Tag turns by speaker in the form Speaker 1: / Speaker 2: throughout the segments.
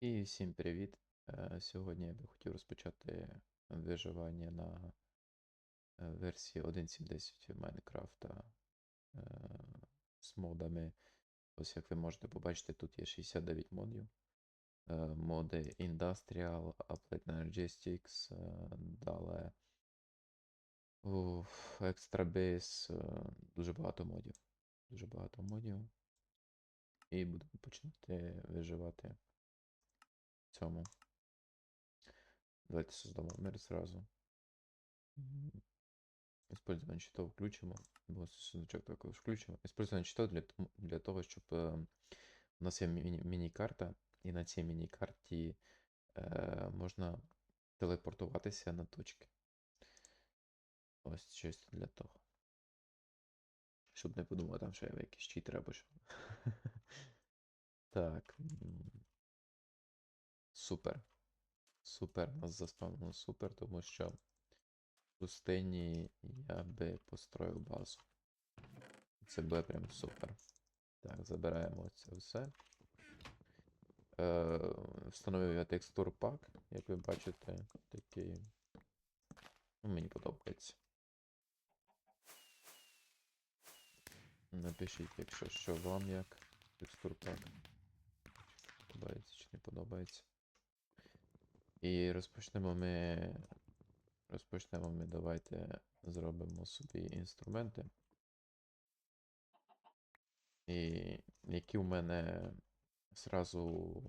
Speaker 1: І всім привіт! Е, Сьогодні я би хотів розпочати виживання на е, версії 1.7.10 Майнкрафта е, з модами. Ось як ви можете побачити, тут є 69 модів. Моди Industrial, Applied Energistics, далі Extra Base, дуже багато модів. Дуже багато модів. І будемо починати виживати цьому. Давайте создамо мир сразу. Использование щитов включимо. Бо сундучок також включимо. Использование щитов для, для того, щоб е, у нас є міні- міні-карта, і на цій міні-карті е, можна телепортуватися на точки. Ось щось для того. Щоб не подумати, там, я якийсь читер або що. Так. Супер. Супер, нас заспавнило супер, тому що в пустині я би построїв базу. Це буде прям супер. Так, забираємо це все. Е, встановив я текстур пак, як ви бачите, такий. Ну, мені подобається. Напишіть, якщо що вам як текстур пак. Подобається чи не подобається. І розпочнемо ми. Розпочнемо ми, давайте зробимо собі інструменти. І які в мене зразу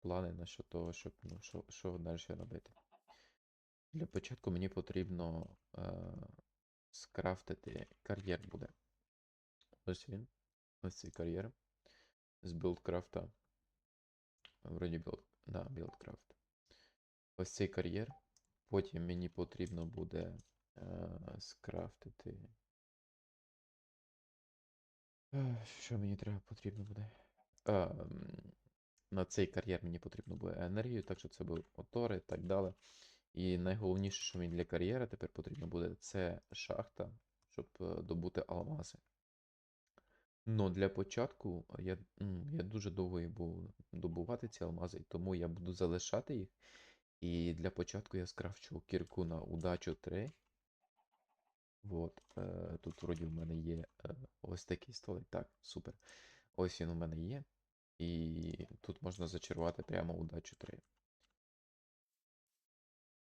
Speaker 1: плани насчет того, щоб ну, що, що далі робити. Для початку мені потрібно е, скрафтити кар'єр буде. Ось він. Ось цей кар'єр. З білдкрафта. Вроді білд. Да, білдкрафт. Ось цей кар'єр. Потім мені потрібно буде е, скрафтити. Е, Що мені треба потрібно буде? Е, на цей кар'єр мені потрібно буде енергію, так що це будуть мотори і так далі. І найголовніше, що мені для кар'єра тепер потрібно буде, це шахта, щоб е, добути алмази. Ну, для початку я, я дуже довго їх буду добувати ці алмази, тому я буду залишати їх. І для початку я скрафчу кірку на удачу 3. Вот. Е, тут вроді в мене є е, ось такий столик. Так, супер. Ось він у мене є. І тут можна зачарувати прямо удачу 3.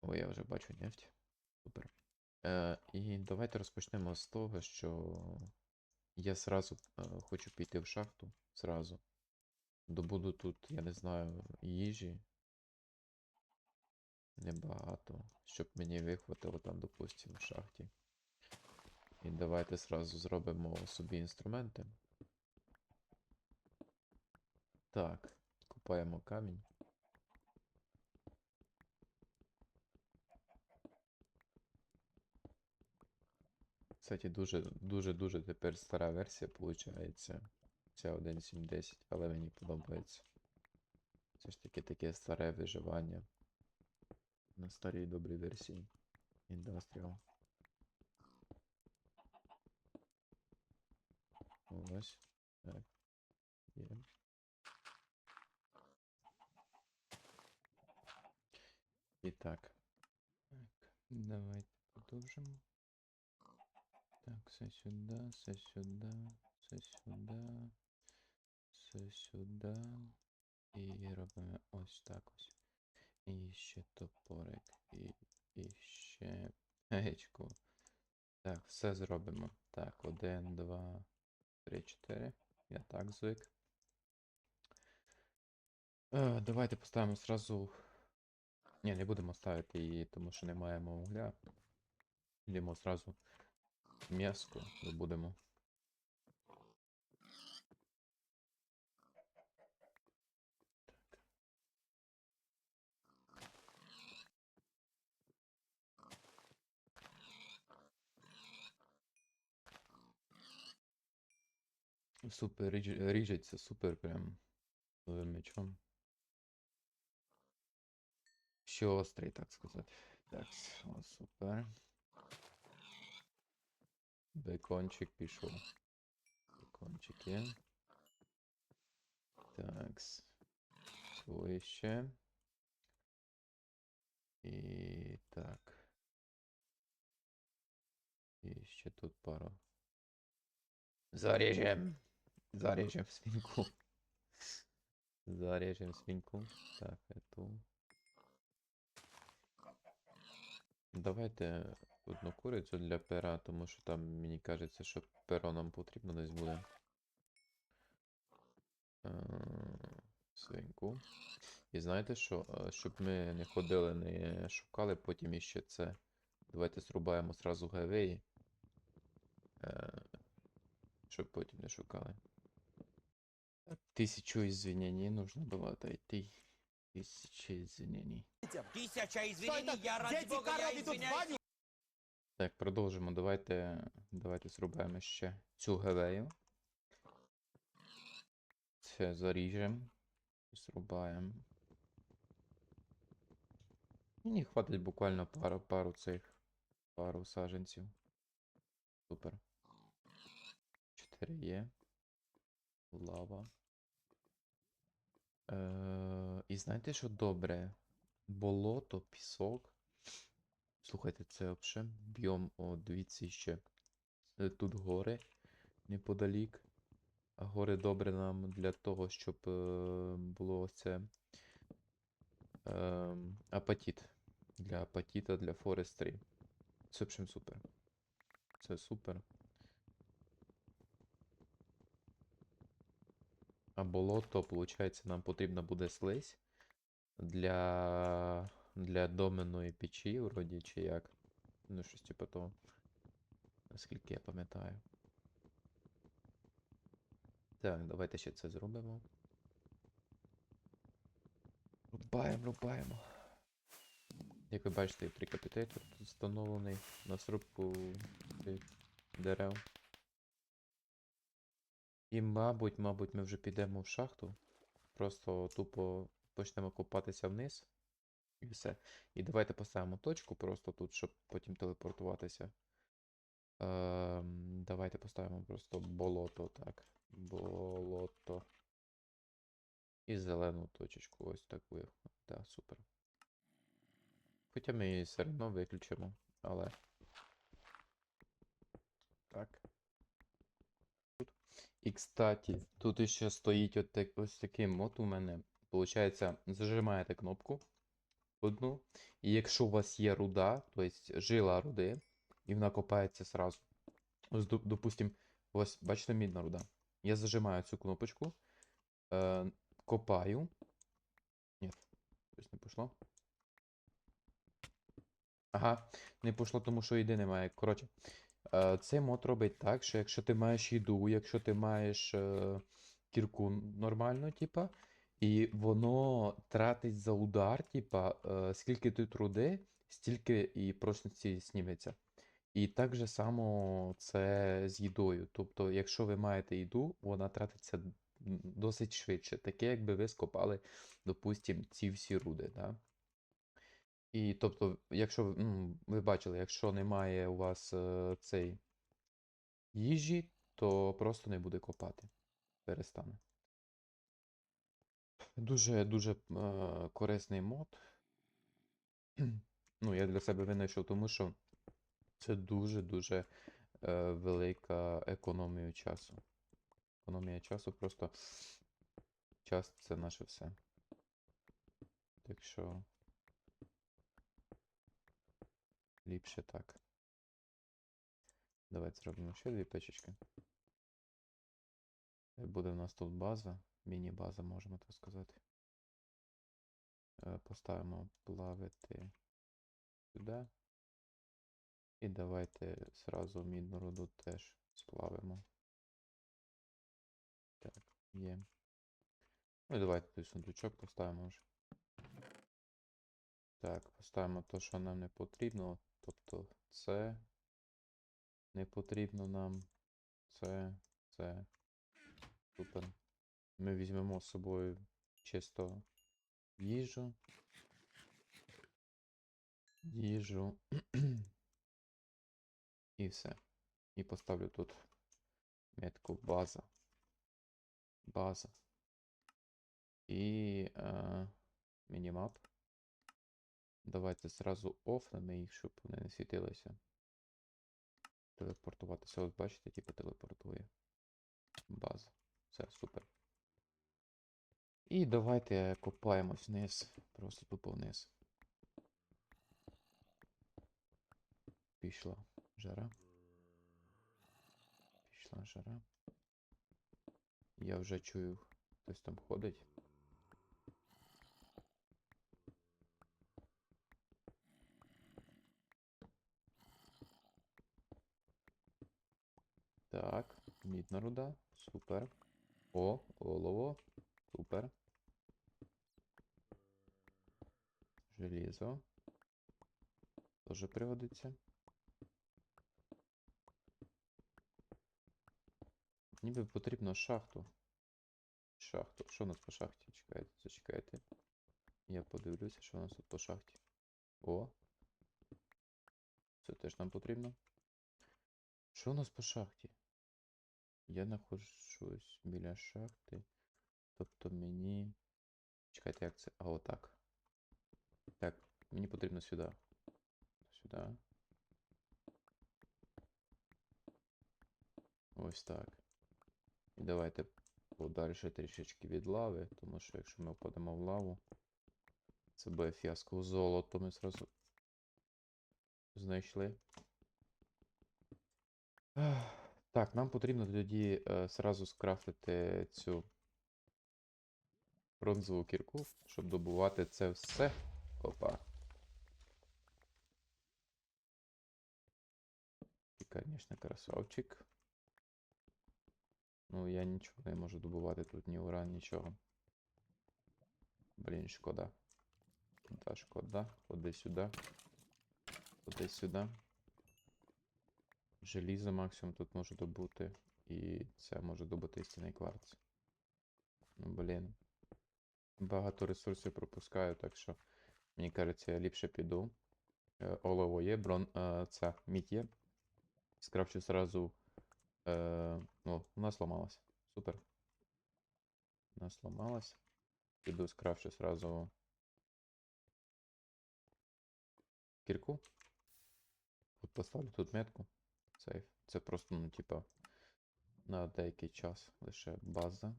Speaker 1: О, я вже бачу нефть. Супер. Е, і давайте розпочнемо з того, що я сразу е, хочу піти в шахту. Сразу. Добуду тут, я не знаю, їжі. Небагато. Щоб мені вихватило там, допустимо, в шахті. І давайте сразу зробимо собі інструменти. Так, купаємо камінь. Кстати, дуже дуже дуже тепер стара версія виходить. Ця 1.7.10, але мені подобається. Це ж таки таке старе виживання. На старій добрій версії. Industrial. Ось. Так. Є. І так.
Speaker 2: Так, давайте продовжимо. Так, все сюди, все сюди, все сюди, все сюди. І робимо ось так ось. І ще топорик, і, і ще гечку. Так, все зробимо. Так, один, два, три, чотири. Я так звик. Е, давайте поставимо зразу. Ні, не будемо ставити її, тому що не маємо вугля. Йдемо зразу м'яско добудемо. Супер, ріж- ріжеться супер прям новим мечом. Ще острий, так сказати. Так, о, супер. Бекончик пішов. Бекончик є. Такс.
Speaker 1: Вище. І так. І ще тут пару. Заріжем. Заріжем свинку. Заріжем свинку. Так, эту. Давайте одну курицю для пера, тому що там мені кажеться, що перо нам потрібно десь буде. Е, Свинку. І знаєте що? Е, Щоб ми не ходили, не шукали потім іще це. Давайте зрубаємо зразу гайвеї. Е, Щоб потім не шукали. Так, Тисячу извинений нужно было отойти. Тысяча извинений.
Speaker 3: Тысяча извинений, я ради бога, я извиняюсь.
Speaker 1: Так, продовжимо. Давайте, давайте зробимо ще цю гевею. Це заріжемо. Зрубаємо. Мені хватить буквально пару, пару цих, пару саженців. Супер. Чотири є. Лава. Е, і знаєте, що добре? Болото, пісок. Слухайте, це взагалі біом, о, дивіться ще. Е, Тут гори неподалік. А гори добре нам для того, щоб е, було це е, апатит. Для апатіта, для форестрі. Це в общем супер. Це супер. Болото, виходить, нам потрібна буде слизь для, для доменної печі, вроді, чи як. Ну, щось типу того. Наскільки я пам'ятаю. Так, давайте ще це зробимо. Рубаємо, рубаємо. Як ви бачите, трикапітейтор тут встановлений на срубку дерев. І, мабуть, мабуть, ми вже підемо в шахту. Просто тупо почнемо копатися вниз. І все. І давайте поставимо точку просто тут, щоб потім телепортуватися. Ем, давайте поставимо просто болото, так. Болото. І зелену точечку. Ось таку. Так, супер. Хоча ми її все одно виключимо, але. Так. І, кстати, тут іще стоїть от так, ось такий мод у мене. Получається, зажимаєте кнопку одну. І якщо у вас є руда, тобто жила руди, і вона копається сразу. Ось, доп- допустим, ось, бачите, мідна руда. Я зажимаю цю кнопочку, е, копаю. Ні, щось не пішло. Ага, не пішло, тому що їди немає. Коротше, цей мод робить так, що якщо ти маєш їду, якщо ти маєш е, кірку нормально, типа, і воно тратить за удар, типа, е, скільки ти труди, стільки і прочності сніметься. І так же само це з їдою. Тобто, якщо ви маєте їду, вона тратиться досить швидше. Таке, якби ви скопали, допустим, ці всі руди. Да? І тобто, якщо ну, ви бачили, якщо немає у вас е, цей їжі, то просто не буде копати. Перестане. Дуже дуже е, корисний мод. Ну, я для себе винайшов, тому що це дуже-дуже е, велика економія часу. Економія часу просто час це наше все. Так що ліпше так. Давайте зробимо ще дві печечки. Буде в нас тут база, міні-база, можемо так сказати. Е, Поставимо плавити сюди. І давайте зразу мідну руду теж сплавимо. Так, є. Ну і давайте той сундучок поставимо вже. Так, поставимо те, що нам не потрібно. Тобто це не потрібно нам. Це, це. Супер. Ми візьмемо з собою чисто їжу. Їжу. І все. І поставлю тут метку база. База. І е, мінімап. Давайте зразу офнемо їх, щоб вони не світилися. Телепортуватися. Ось бачите, типу телепортує. База. Все, супер. І давайте копаємось вниз. Просто тупо вниз. Пішла жара. Пішла жара. Я вже чую, хтось там ходить. Так, мідна руда. Супер. О, олово. Супер. Желізо. Тоже пригодиться. Ніби потрібно шахту. Шахту. Що у нас по шахті? Чекайте, зачекайте. Я подивлюся, що у нас тут по шахті. О. Це теж нам потрібно. Що у нас по шахті? Я знаходжусь біля шахти. Тобто мені. Чекайте, як це? А отак. Так, мені потрібно сюди. Сюди. Ось так. І давайте подальше трішечки від лави, тому що якщо ми впадемо в лаву, це буде фіаско золото ми зразу знайшли. Ах, Так, нам потрібно тоді е, зразу скрафтити цю бронзову кірку, щоб добувати це все. Опа. І, звісно, красавчик. Ну, я нічого не можу добувати тут, ні уран, нічого. Блін, шкода. Шкода, шкода. Ходи сюди. Ходи сюди. Желізо максимум тут можу добути. І це може добути стіний кварц. Ну, блін. Багато ресурсів пропускаю, так що мені кажеться, я ліпше піду. Е, Олово є, брон, це мідь є. Скрафчу зразу. Е, о, у нас сломалось. Супер. Нас сломалось. Піду скрафчу зразу. Кірку. От поставлю тут метку. Сейф. Це просто, ну, типа, на деякий час лише база.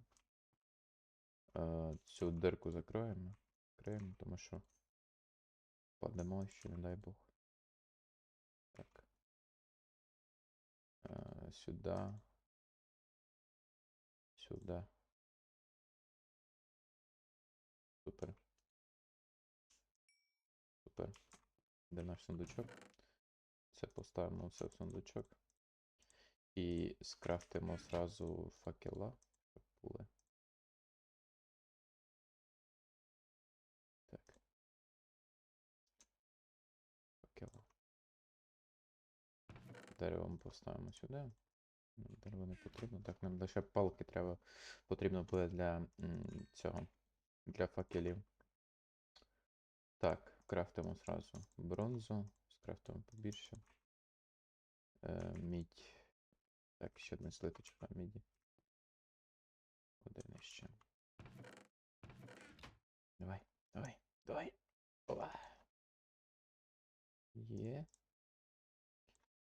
Speaker 1: Е, цю дирку закроємо. Закриємо, тому що падемо ще, не дай Бог. Так. Е, сюди. Сюди. Супер. Супер. Де наш сундучок? Це поставимо все в сундучок. І скрафтимо зразу факела, щоб були. Так. Факела. Дерево ми поставимо сюди. Дерево не потрібно. Так, нам лише палки треба. Потрібно буде для цього. Для факелів. Так, крафтимо зразу бронзу. Скрафтимо побільше. Е, мідь. Так, ще одне слиточка міді. Один ще. Давай, давай, давай. Опа. Є.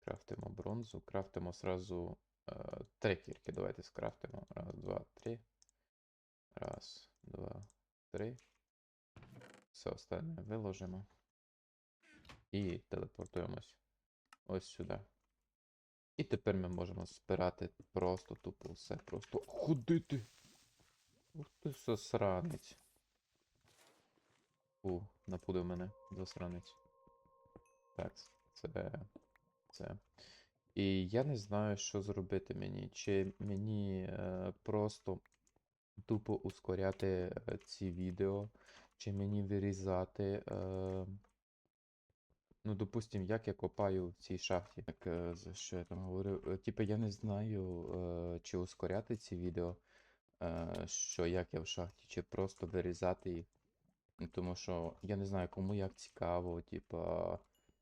Speaker 1: Крафтимо бронзу. Крафтимо сразу е, три кірки. Давайте скрафтимо. Раз, два, три. Раз, два, три. Все остальне виложимо. І телепортуємось ось сюди. І тепер ми можемо збирати просто тупо все. Просто ходити. Ух ти засранець. У, напудив мене засранець. Так, це. Це. І я не знаю, що зробити мені. Чи мені е, просто тупо ускоряти е, ці відео, чи мені вирізати. Е, Ну, допустим, як я копаю в цій шахті. Е, за що я там говорив? Е, Типу, я не знаю, е, чи ускоряти ці відео, що як я в шахті, чи просто вирізати їх. Тому що я не знаю, кому як цікаво, типа,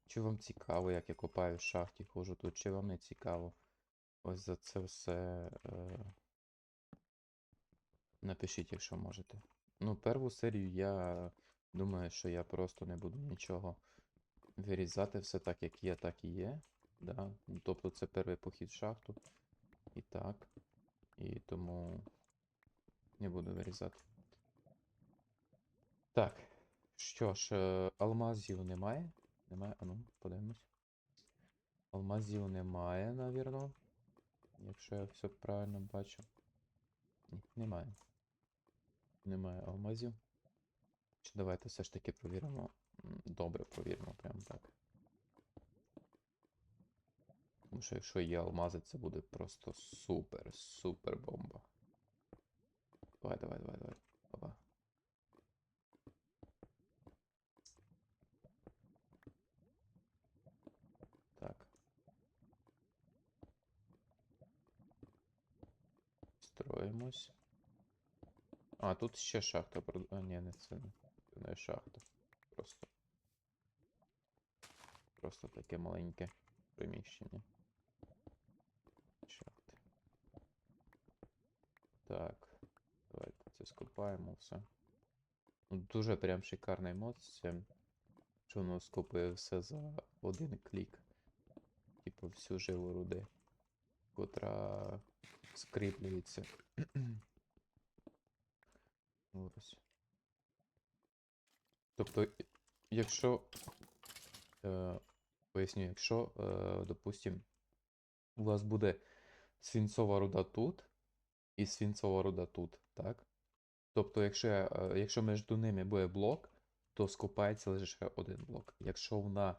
Speaker 1: чи вам цікаво, як я копаю в шахті, ходжу тут, чи вам не цікаво. Ось за це все. Напишіть, якщо можете. Ну, перву серію я думаю, що я просто не буду нічого вирізати, все так, як є, так і є. Да? Тобто це перший похід в шахту. І так. І тому не буду вирізати. Так. Що ж, е, алмазів немає? Немає. А ну, подивимось. Алмазів немає, навірно. Якщо я все правильно бачу. Ні, немає. Немає алмазів. Чи давайте все ж таки провіримо. Добре, провіримо, прямо так. Тому що якщо є алмази, це буде просто супер, супер бомба. Давай, давай, давай, давай. Опа. Так. Строїмось. А, тут ще шахта. А, ні, не- це не шахта. Просто. Просто таке маленьке приміщення. Шахти. Так. Давайте це скопаємо все. Ну, Дуже прям шикарний мод з. Що воно скопує все за один клік. Типу всю жилу руди, котра скріплюється. Ось. Тобто, якщо. Е, поясню, якщо, е, допустим, у вас буде свинцова руда тут і свинцова руда тут, так? Тобто, якщо, е, якщо між ними буде блок, то скопається лише один блок. Якщо вона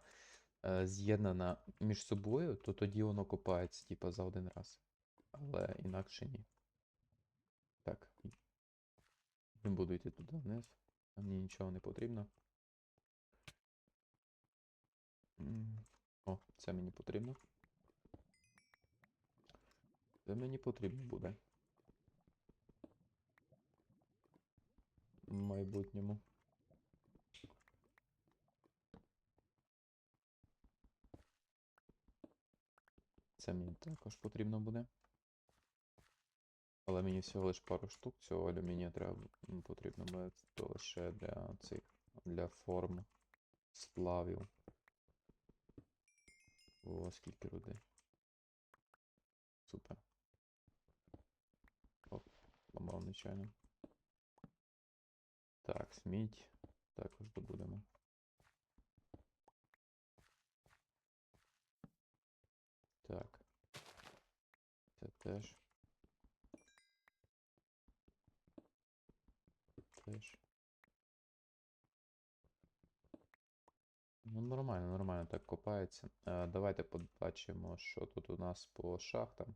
Speaker 1: е, з'єднана між собою, то тоді воно копається, типа, за один раз. Але інакше ні. Так. Не буду йти туди вниз. Мені нічого не потрібно. О, це мені потрібно. Це мені потрібно буде. В майбутньому. Це мені також потрібно буде. Але мені всього лиш пару штук цього алюмінія треба потрібно буде лише для цих для форм сплавів. О, скільки руди. Супер. Оп, ламав нечайно. Так, сміть. Також добудемо. Так. Це теж. Теж. Ну, нормально, нормально так копається. Е, давайте побачимо, що тут у нас по шахтам.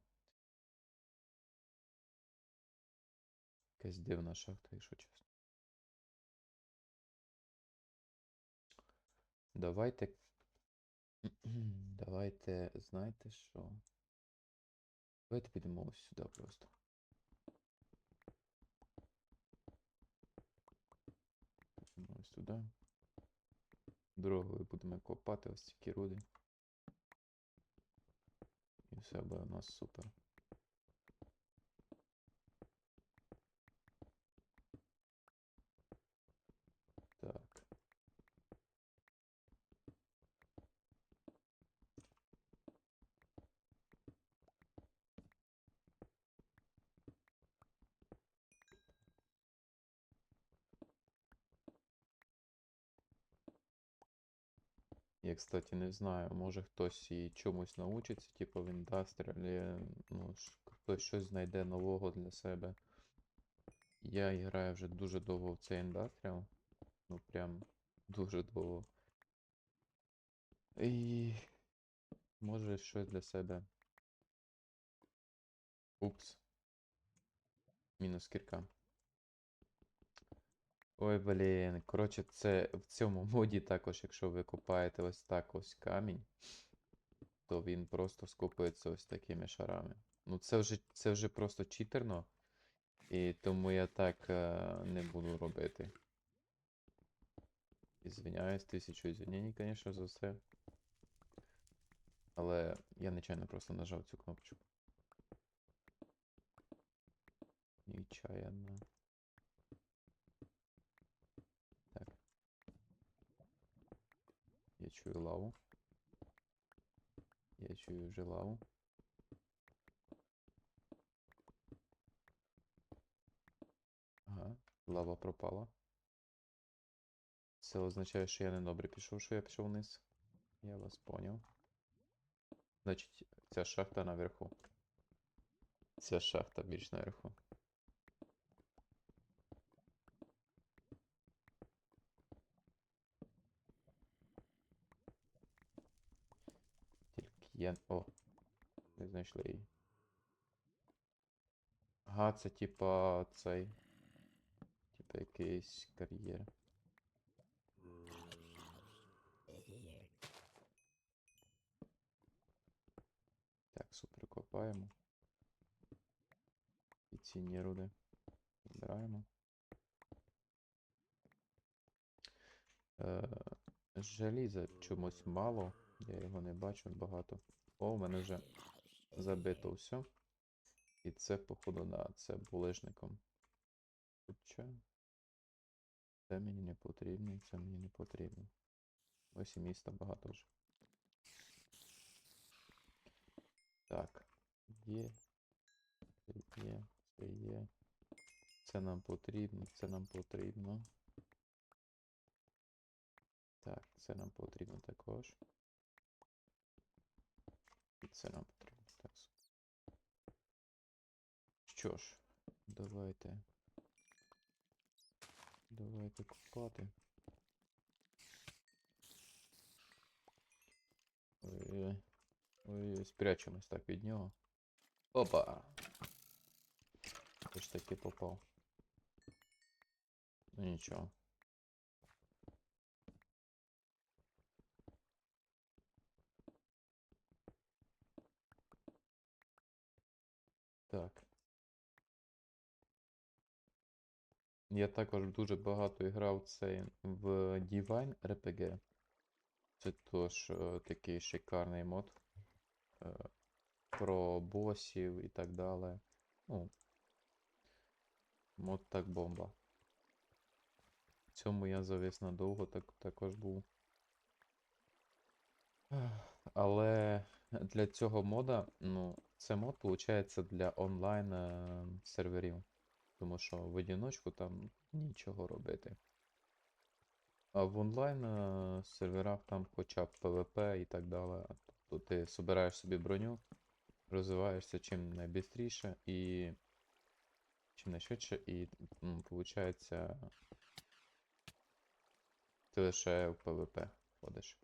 Speaker 1: Якась дивна шахта, якщо чесно. Давайте. Давайте, знаєте що? Давайте підемо ось сюди просто. Ось туди. Дорогою будемо копати ось ці руди. І все буде у нас супер. Я, кстати, не знаю, може хтось і чомусь научиться, типу в індастріалі, ну, хтось щось знайде нового для себе. Я граю вже дуже довго в цей індастріал. Ну прям дуже довго. І може щось для себе. Упс. Мінус кірка. Ой, блін. Коротше, це в цьому моді також, якщо ви копаєте ось так ось камінь, то він просто скопується ось такими шарами. Ну це вже це вже просто читерно. І тому я так е, не буду робити. Ізвиняюсь, тисячу ізвинень, звісно, за все. Але я нечайно просто нажав цю кнопочку. Нечаянно. Чую лаву. Я чую вже лаву. Ага, лава пропала. Це означає, що я не добре пішов, що я пішов вниз. Я вас поняв. Значить, ця шахта наверху. Ця шахта більш наверху. Я. О! Не знайшли її. Ага, це типа цей. Типа якийсь кар'єр. Так, супер копаємо. І цінні руди. Збираємо. Е, желіза чомусь мало. Я його не бачу багато. О, у мене вже забито все. І це, походу, да, це булижником. Хоча. Це мені не потрібно, і це мені не потрібно. Ось і міста багато вже. Так. Є. Це є. Це є. Це нам потрібно, це нам потрібно. Так, це нам потрібно також. Це нам потрібно. Так. Що ж, давайте. Давайте купати. Ой, спрячемось так від нього. Опа! Ж таки попав. Ну нічого. Так. Я також дуже багато грав цей в Divine RPG. Це тож е, такий шикарний мод. Е, про босів і так далі. Ну, мод так бомба. В цьому я завис надовго, так, також був. Але для цього мода, ну, це мод, виходить, для онлайн е, серверів. Тому що в одиночку там нічого робити. А в онлайн е, серверах там хоча б PvP і так далі. Тобто ти собираєш собі броню, розвиваєшся чим найбістріше і чим найшвидше, і виходить, ти лише в PvP ходиш.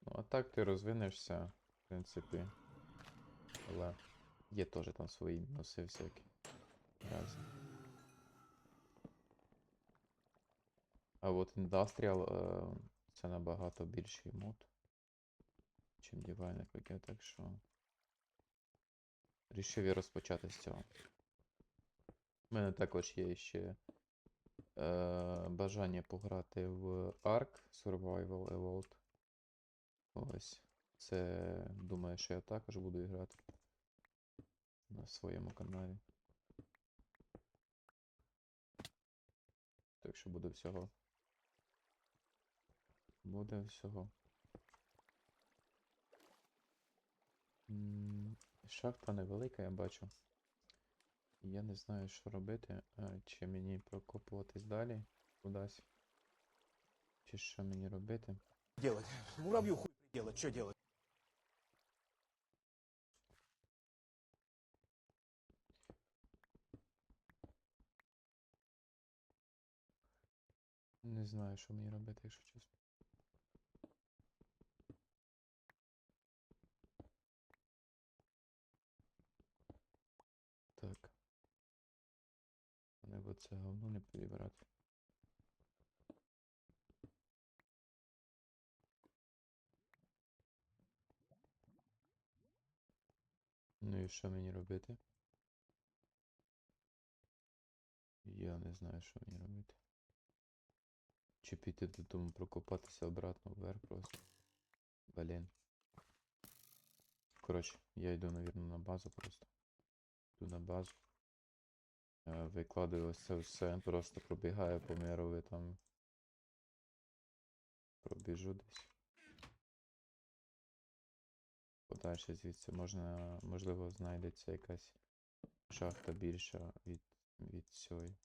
Speaker 1: Ну, а так ти розвинешся, в принципі. Але є теж там свої мінуси всякі. Разі. А от Industrial е, це набагато більший мод, чим Divine RPG, так що. Рішив я розпочати з цього. У мене також є ще е, бажання пограти в Ark Survival Evolved. Ось. Це думаю, що я також буду грати на своєму каналі. Так що буде всього. Буде всього. Шахта невелика, я бачу. Я не знаю, що робити. Чи мені прокопуватись далі кудись. Чи що мені робити?
Speaker 4: делать? Муравью хуй делать, что делать?
Speaker 1: Не знаю, що мені робити, якщо чесно. Так. Б це говно не підібрати. Ну і що мені робити? Я не знаю, що мені робити. Чи піти додому прокопатися обратно вверх просто. Блін. Коротше, я йду, навірно, на базу просто. Йду на базу. Е, Викладаю ось це все, просто пробігаю по мирові там. пробіжу десь. Подальше звідси можна, можливо, знайдеться якась шахта більша від, від цієї.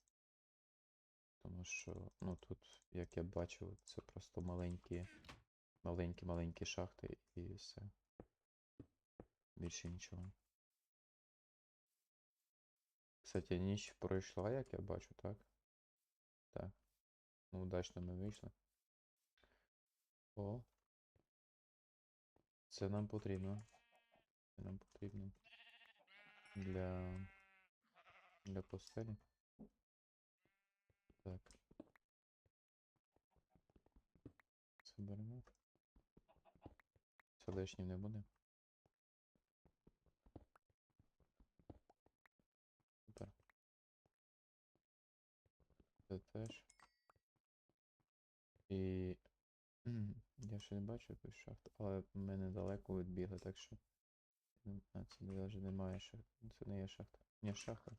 Speaker 1: Тому що, ну тут, як я бачив, це просто маленькі, маленькі-маленькі шахти і все. Більше нічого. Кстати, ніч пройшла, як я бачу, так? Так. Ну, удачно ми вийшли. О. Це нам потрібно. Це нам потрібно. Для. Для постелі. Так. Це беремо. Це лишнім не буде. Супер. Це теж. І. Я ще не бачу якусь шахту, але ми недалеко відбігли, так що. А це навіть немає шахти. Це не є шахта. Ні, шахта.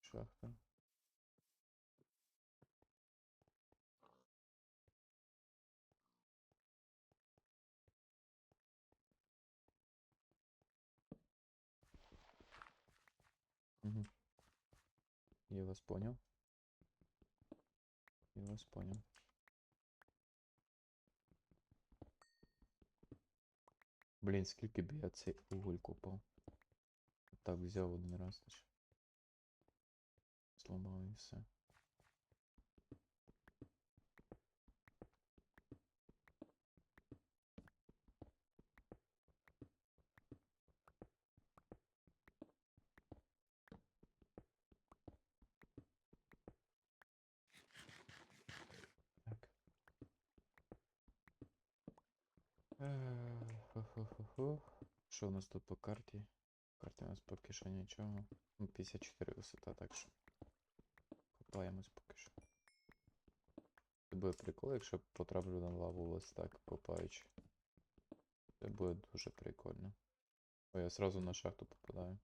Speaker 1: Шахта. Угу. Я вас понял. Я вас понял. Блін, скільки б я цей уголь купав. Так взяв один раз лише. Зламав і все. Що у нас тут по карті? Карті у нас поки що нічого. Ну, 54 висота, так що. Копаємось поки що. Це буде прикол, якщо потраплю на лаву ось так копаючи. Це буде дуже прикольно. О, я сразу на шахту попадаю.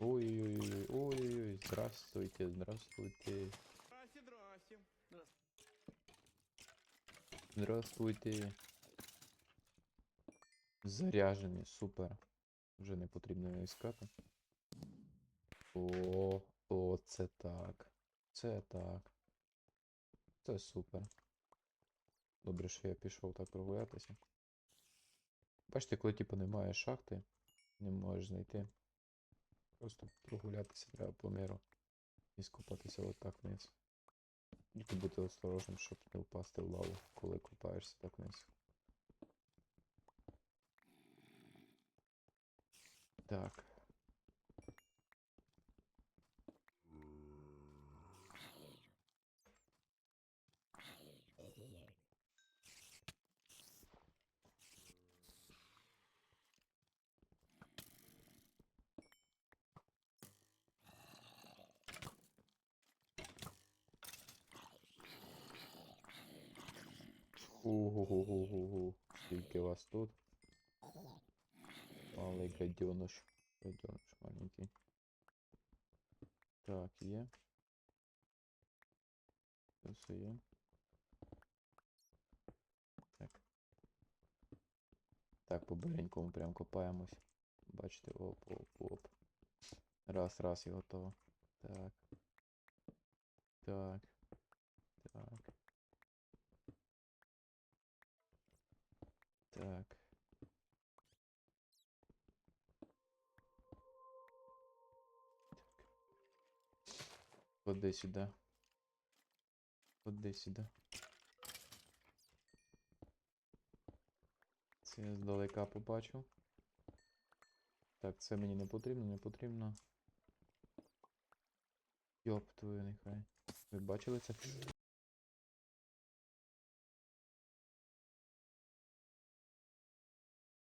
Speaker 1: Ой-ой-ой, ой-ой-ой, здравствуйте, здравствуйте. Здравствуйте. Заряжені, супер. Вже не потрібно його іскати. О, о, це так. Це так. Це супер. Добре, що я пішов так прогулятися. Бачите, коли типу немає шахти, не можеш знайти. Просто прогулятися треба по миру. І скупатися отак вниз. Тільки бути осторожним, щоб не впасти в лаву, коли купаєшся так вниз. Так. Угу-гу-гу-гу-гу. Скільки вас тут? Малий гаденыш. Гаденыш маленький. Так, є. Це є. Так. Так, по беленькому прям копаємось. Бачите, оп, оп, оп. Раз, раз і готово. Так. Так. Так. Так. Ходи сюди. Ходи сюди. Це я здалека побачив. Так, це мені не потрібно, не потрібно. Йоп твою нехай. Ви бачили це?